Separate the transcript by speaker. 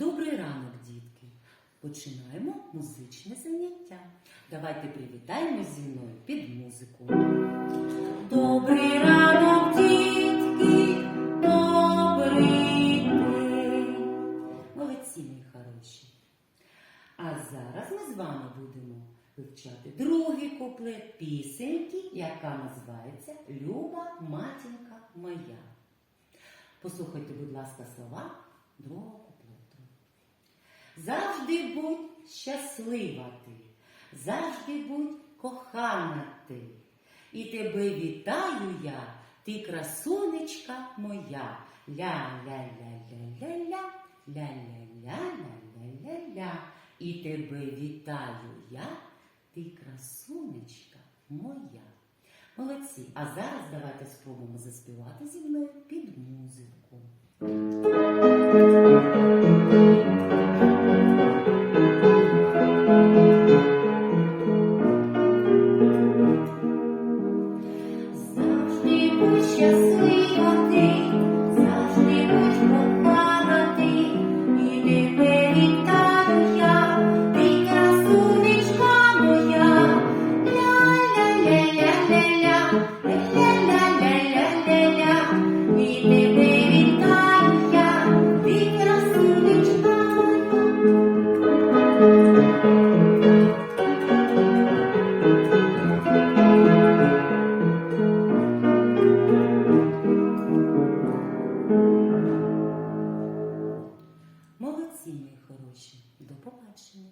Speaker 1: Добрий ранок, дітки! Починаємо музичне заняття. Давайте привітаємо зі мною під музику. Добрий ранок, дітки! Добрий день! Молодці, мої хороші! А зараз ми з вами будемо вивчати другий куплет пісеньки, яка називається Люба матінка моя. Послухайте, будь ласка, слова другого куплета. Завжди будь щаслива ти, завжди будь кохана ти. І тебе вітаю я, ти красунечка моя. Ля-ля-ля-ля-ля-ля, ля-ля-ля-ля-ля-ля-ля. І тебе вітаю я, ти красунечка моя. Молодці. А зараз давайте спробуємо заспівати зі мною під музику. Щаслива Молодці, мої хороші. До побачення.